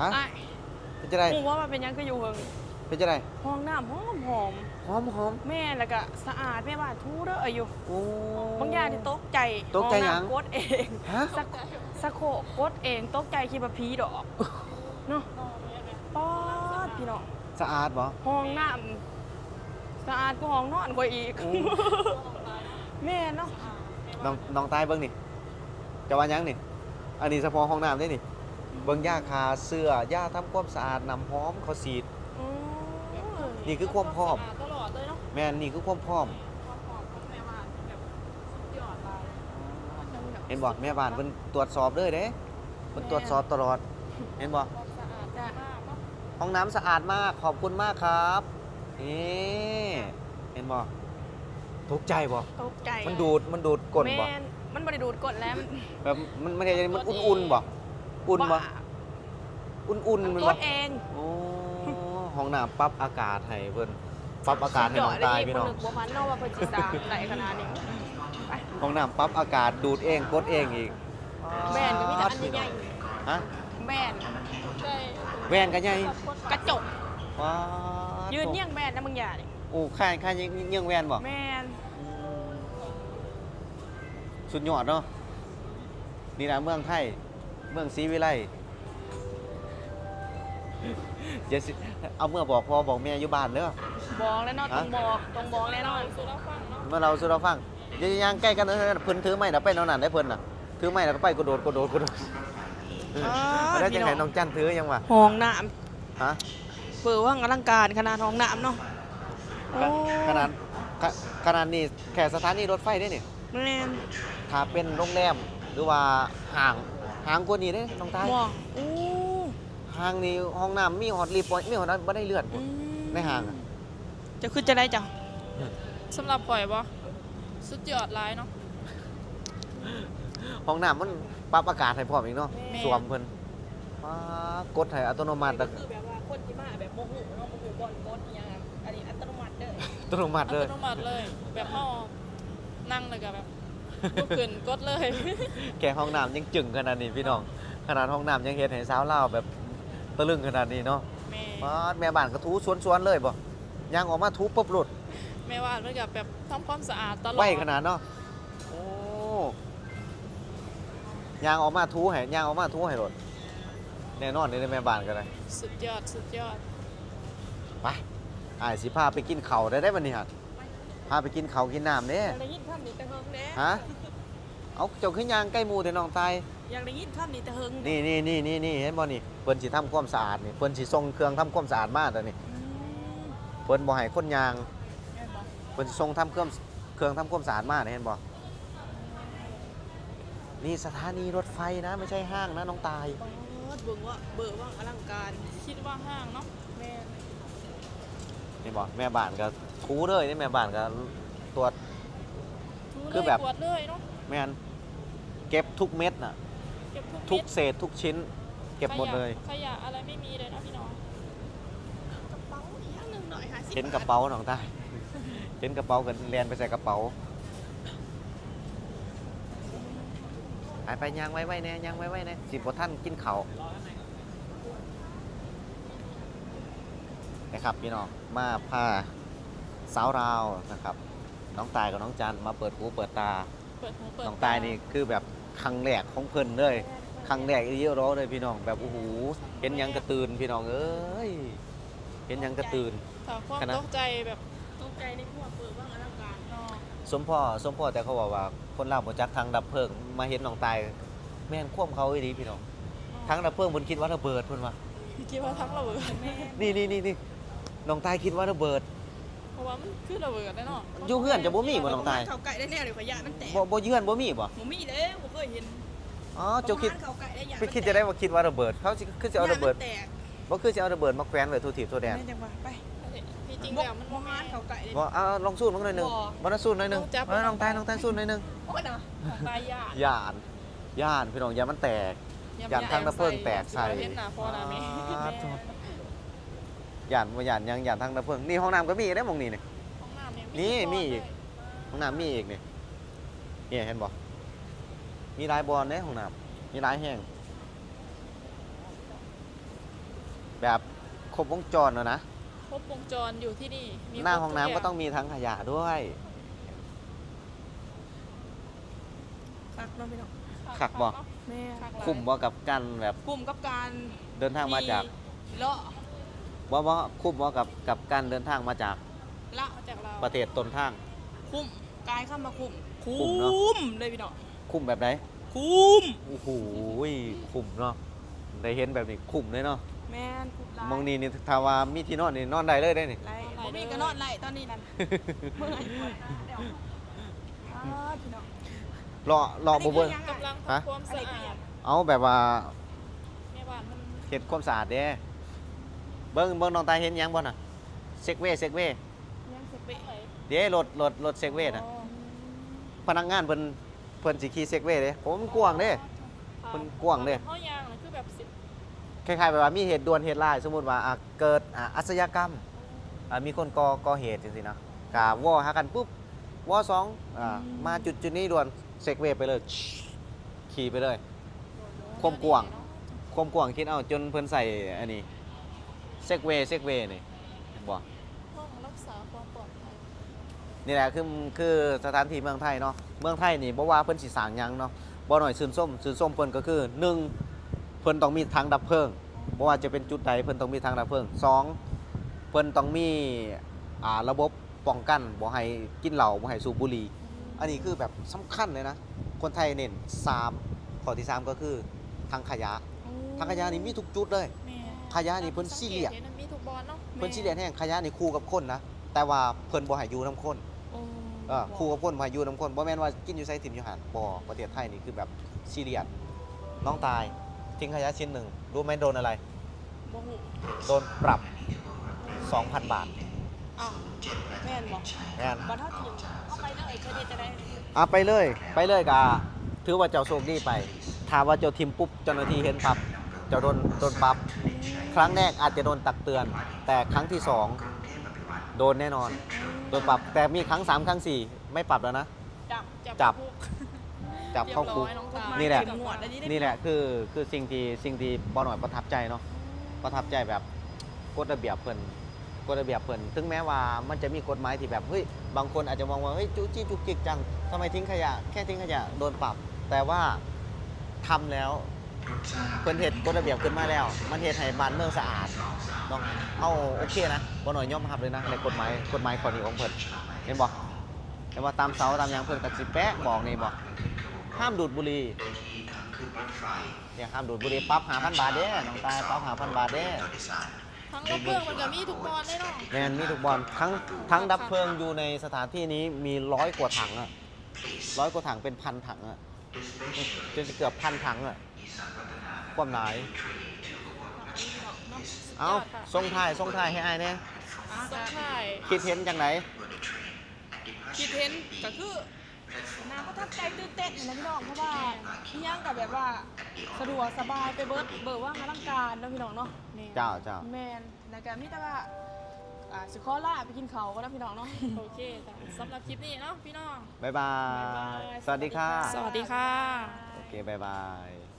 ฮะไอ้เป็นจะได้หูว่ามันเป็นหยังก็อยู่เฮิงเป็นจะได้ห้องน้ำหอมหอมหอมหอมแม่แล้วก็สะอาดแม่บ้านทูเด้ออายุโอ้ บางอย่างที่ตกใจตกใจหยัง ห้อน้ำกดเองฮะ สักสักโคกดเองตกใจคิดว่าผีดอกเนาะป๊อดพี่น้องสะอาดบ่ ห้องน้ำสะอาดกว่าห้องนอนกว่าอีกโอ้แม่เนาะน้องน้องตายเบิ่งนี่จะว่าหยังนี่ อันนี้เฉพาะห้องน้ำได้นี่ เบิ่งย่าคาเสื้อย่าทำความสะอาดน้ำหอมเขาสีด อืมนี่คือความพร้อมสะาดตลอดเลยเนาะแม่นนี่คือความพร้อม ความหอมของแม่บ้านแบบสุดยอดเลยเห็นบ่แม่บ้านเพิ่นตรวจสอบเลยเด้เพิ่นตรวจสอบตลอด เห็นบ่ความสะอาดมากเนาะห้องน้ำสะอาดมากขอบคุณมากครับนี่เห็นบ่ตกใจบ่ตกใจมันดูดมันดูดก้นบ่แม่นมันบริดูดกดแล้วแบบมันไม่ได้มันอุ่นๆบ่ อุ่นบ่ว่าอุ่นๆมันกบ่ดเองโอ้ห้องน้ำปรับอากาศให้เพิ่นปรับอากาศให้น้องตายพี่น้องคนนึกว่าพันเนาะว่าเพิ่นสิสร้างได้ขนาดนี้ไปห้องน้ำปรับอากาศดูดเองกดเองอีกแบรนด์ก็มีแต่อันใหญ่ฮะๆแบรนด์ได้แว่นกันใหญ่กระจก ว้ายืนเยี่ยงแบรนด์นะมึงอย่าดิโอ้ค่ายค่ายยังยังแว่นบ่แม่นสุดยอดเนาะนี่นะเมืองไทย เมืองศรีวิไลเดี๋ยวสิเอาเมื่อบอกพ่อบอกแม่อยู่บ้านเด้อ บอกแล้วเนาะต้องบอกต้องบอกแน่นอนสุดแล้วฟังเนาะเมื่อเราสู่เราฟังอย่าย่างใกล้กันเด้อเพิ่นถือไม้น่ะไปเอานั่นได้เพิ่นน่ะถือไม้แล้วก็ไปกระโดดกระโดดกระโดดแล้วจะให้น้องจันถือยังวะห้องน้ฮะำเปิดว่างอลังการขนาดห้องน้ำเนาะโอ้ขนาดขขนาดนี้แค่สถานีรถไฟได้นี่ แม่นถ้าเป็นโรงแรมหรือว่าห้าง ห้างกว่านี้เด้น้องตายบอกโอ้ห้างนี้ห้องน้ำมีหอดรีบบ่มีหอดนั้นบ่ได้เลือดอืมในห้างอะ จะขึ้นจะได้จ้ะสำหรับปล่อยบ่สุดยอดหลายเนาะ ห้องน้ำมันปรับอากาศให้พร้อมอีกเนาะแม่ สวมเพิ่นว้ากดให้อัตโนมัติแต่คือแบบว่าคนที่มาแบบโมโหเนาะโมโหบอลกดอหยังอะอันนี้อัตโนมัติเด้ออัตโนมัติเลยอัตโนมัติเลย แบบเฮานั่งเลยก็แบบ ลุกขึ้นกดเลยแค่ห้องน้ำยังจึงขนาดนี้พี่น้อง ขนาดห้องน้ำยังเฮ็ดให้สาวลาวแบบตะลึงขนาดนี้เนาะแม่ว้าแม่บ้านก็ถูสวนๆเลยบ่ย่างออกมาถูปุ๊บหลุดแม่ว่ามันก็แบบทำความสะอาดตลอดไวขนาดเนาะโอ้ย่างออกมาถูให้ย่างออกมาถูให้หลดแน่นอนนี่แม่บ้านก็ได้สุดยอดสุดยอด ไปอ้ายสิพาไปกินข้าวได้ได้บัดนี้ฮะพาไปกินข้าวกินน้ำเด้อยากได้ยินคำนี้แต่เฮิงแน่ฮะเอาเจ้าขึ้นยางใกล้หมูแต่น้องตาย อยากได้ยินคำนี้แต่เฮิงนี่นี่นี่นี่นี่เห็นบ่นี่เพิ่นสิทำความสะอาดนี่เพิ่นสิส่งเครื่องทำความสะอาดมาแต่นี่อืมเพิ่นบ่ให้คนยางแม่นบ่เพิ่นสิส่งทำเครื่องเครื่องทำความสะอาดมานี่เห็นบ่นี่สถานีรถไฟนะ ไม่ใช่ห้างนะน้องตายปอดเบิ่งว่าเบิ่งว่าอลังการ คิดว่าห้างเนาะ แม่นนี่บ่แม่บ้านก็ถูเลยนี่แม่บ้านก็ตรวจดูเลยคือแบบกวดเลยเนาะแม่นเก็บทุกเม็ดน่ะ เก็บทุกทุกเม็ดเศษทุกชิ้น เก็บหมดเลยขยะอะไรไม่มีเลยนะพี่น้องกระเป๋าอีกอย่างหนึงหน่อยหาสิเห็นกระเป๋าน้องตายเห็นกระเป๋ากันแลนไปใส่กระเป๋าไปไปยางไว้ไว้แน่ยางไว้ไว้แน่สิบ่ท่านกินข้าว นะครับพี่น้องมาพาสาวราวนะครับ น้องตายกับน้องจันมาเปิดหูเปิดตา เปิดหูเปิดน้องตายนี่คือแบบครั้งแรกของเพิ่นเลยครั้งแรกอีเยอะร้อเลยพี่น้องแบบโอ้โหเห็นหยังกระตือนพี่น้องเอ้ยเห็นหยังกระตือนถามความคณะ ตกใจแบบตกใจในพวกเปิดว่างอลังการเนาะสมพ่อสมพ่อแต่เขาบอกว่าคนลาวบ่จักทางดับเพลิงมาเห็นน้องตาย แม่นควมเขาอีดีพี่น้องทางดับเพลิงเพิ่นคิดว่าระเบิดเพิ่นว่าคิดว่าทั้งระเบิดแม่นี่นี่นี่นี่ น้องตายคิดว่าระเบิด เพราะว่ามันคือระเบิดแน่นอนอยู่เฮือนจะบ่มีบ่น้องตายเขาไก่ได้แน่เลยขยะมันแตกบ่บ่เยื่อนบ่มีบ่บ่มีแล้วบ่เคยเห็นอ๋อเจ้าคิดประมณเขาไก่ได้ยาไปคิดจะได้ว่าคิดว่าระเบิด เขาสิคือจะเอาระเบิดยมันแตกบ่คือจะเอาระเบิดมาแขวนไว้ทั่วทิศทั่วแดนแม่จังหวะไปที่จริงบ่แล้วมันบ่บ่มาแม่นเขาไก่เลยบ่เอาลองสู้มันหน่อยหนึงบ่บ่น่าสู้หน่อยหนึงต้องจับเออน้องตายน้องตายสู้หน่อยหนึงโอ้ยนะของตายยากย่านย่านพี่น้องอย่ามันแตกยามทางระเบิดแตกใส่เห็นหน้าพ่อหน้าแม่ อ่าโทษย่านบ่ย่านยังย่านทางดับเพลิงนี่ห้องน้ำก็มีได้หมองนี่นี่ห้องน้ำเนี่ยนี่มีมีอีกห้องน้ำมีอีกนี่นี่เห็นบ่มีหลายบอลเด้ห้องน้ำมีหลายแห่งแบบครบวงจรแล้วนะครบวงจรอยู่ที่นี่มีหน้าครบห้องทุน้ำย่าก็ต้องมีทั้งขยะด้วยคักเนาะพี่น้องคักบ่แม่คักหลายคุ้มบ่กับการแบบกลุ่มกับการเดินทางมาจากที่เลาะ ว่าว่าคุ้มบ่กับกับการเดินทางมาจากละมาจากเราประเทศต้นทาง คุ้มกายเข้ามาคุ้มคุ้คุ้มเนาะมเลยพี่น้องคุ้มแบบไหนคุ้มโอ้โหคุ้มเนาะได้เห็นแบบนี้คุ้มเลยเนาะแม่นคุ้มหลายมองนี่นี่ถ้าว่ามีที่นอนนี่นอนได้เลยได้นี่ ไรบ่มีก็นอนไรตอนนี้นั่นเมื่อยอ้าวพี่น้องรอรอบ่เบิ่งอันนี้คือยังกำลังฮะ ทำความสะอาดเอาแบบว่าแม่บ้านมันเฮ็ดความสะอาดเด้ เบิ่งเบิ่งน้องตาเห็นหยังบ่น่ะเซ็กเวย์เซ็กเวย์ยังสิเปะเด้รถรถรถเซ็กเวย์น่ะอ๋อพนักงานเพิ่นเพิ่นสิขี่เซ็กเวย์เด้ผมมันกว้างเด้ มันกว้างเด้ห้อยางน่ะคือแบบสิบคล้ายๆแบบว่ามีเหตุด่วนเหตุร้ายสมมุติว่าอะเกิดอะอาชญากรรมอะมีคนก่อก่อเหตุจังซี่นะกะวอหากันปุ๊บวอสองอ่ามาจุดจุดนี้ด่วนเซ็กเวย์ไปเลยขี่ไปเลย ความกว้าง ความกว้างคิดเอาจนเพิ่นใส่อันนี้ เซ็กเวย์เซ็กเวย์นี่เห็นบ่ห้องรักษาความปลอดภัยนี่แหละคือคือสถานที่เมืองไทยเนาะเมืองไทยนี่บ่ว่าเพิ่นสิสร้างหยังเนาะบ่หน่อยซื่นส้มซื่นส้มเพิ่นก็คือหนึ่งเพิ่นต้องมีทางดับเพลิงบ่ว่าจะเป็นจุดใดเพิ่นต้องมีทางดับเพลิงสองเพิ่นต้องมีอ่าระบบป้องกันบ่ให้กินเหล้าบ่ให้สูบบุหรี่อันนี้คือแบบสำคัญเลยนะคนไทยเน้นสามข้อที่สามก็คือทางขยะ ทางขยะนี่มีทุกจุดเลยแม่ ขยะนี่เพิ่นซีเรียสมันมีทุกบอลเนาะเพิ่นสิเรียนแห่งขยะนี่คู่กับคนนะแต่ว่าเพิ่นบ่ให้อยู่นํคนโอ้เออคู่กับคนมาอยู่น้ำคนบ่แม่นว่ากินอยู่ไสถิ่มอยู่หันบ่ประเทศไทยนี่คือแบบซีเรียสน้องตายทิ้งขยะชิ้นหนึ่งรู้ไหมโดนอะไรโดนปรับ 2,000 บาทอ้าวแม่นบ่แม่นบ่เท่าทีมเข้าไปแล้วเอ้ยเพิ่นจะได้อะไปเลยไปเลยกะถือว่าเจ้าโชคดีไปถ้าว่าเจ้าทิมปุ๊บเจ้าหน้าที่เห็นปรับ จ้าโดนโดนปรับครั้งแรกอาจจะโดนตักเตือน แต่ครั้งที่สองโดนแน่นอน โดนปรับแต่มีครั้งสามครั้งสี่ไม่ปรับแล้วนะ จับจับคุกจับเข้าคุกเรียบร้อยน้องตานี่แหละเข้มงวดอันนี้ได้นี่แหละคือคือสิ่งที่สิ่งที่บอหน่อยประทับใจเนาะประทับใจแบบกฎระเบียบเพิ่นกฎระเบียบเพิ่นถึงแม้ว่ามันจะมีกฎหมายที่แบบเฮ้ยบางคนอาจจะมองว่าเฮ้ยจุจี้จุกจิกจังทำไมทิ้งขยะ แค่ทิ้งขยะโดนปรับ แต่ว่าทำแล้ว เพิ่นเฮ็ดกฎระเบียบขึ้นมาแล้ว มันเฮ็ดให้บ้านเมืองสะอาดเนาะเอาโอเคนะบ่หน่อยยอมรับเลยนะในกฎหมายกฎหมายข้อนี้ของเพิ่นเห็นบ่เห็นว่าตามเสาตามหยังเพิ่นก็สิแปะบอกนี่บ่ห้ามดูดบุหรี่เนี่ยห้ามดูดบุหรี่ปรั๊บหาพันบาทเด้น้องตายปรั๊บหาพันบาทเด้ทั้งรถเครื่องมันก็มีทุกบอลได้เนาะแมนมีทุกบอลทั้งทั้งดับเพลิงอยู่ในสถานที่นี้มีร้อยกว่าถังอะร้อยกว่าถังเป็นพันถังอะจนจะเกือบพันถังอะ ความหลาย เอาส่งท้ายส่งท้ายให้อายเนี่ยอ่าสงก็ถ่ายคิดเห็นจังไหน คิดเห็นก็คือน้ำประทับใจตื่นเต้นเห็นไหมพี่น้องเพราะว่าพี่ย่างกับแบบว่าสะดวกสบายไปเบิร์ดเบิร์ว่างอลังการเนาะพี่น้องเนาะนี่เจ้าเจ้าแมนแล้วก็มีแต่ว่าอ่าสิขอลาไปกินเขาวก็นะพี่น้องเนาะ โอเคจ้ะสำหรับคลิปนี้เนาะพี่น้อง บ๊ายบายบ๊ายบายสวัสดีค่ะ สวัสดีค่ะ โอเค บ๊ายบาย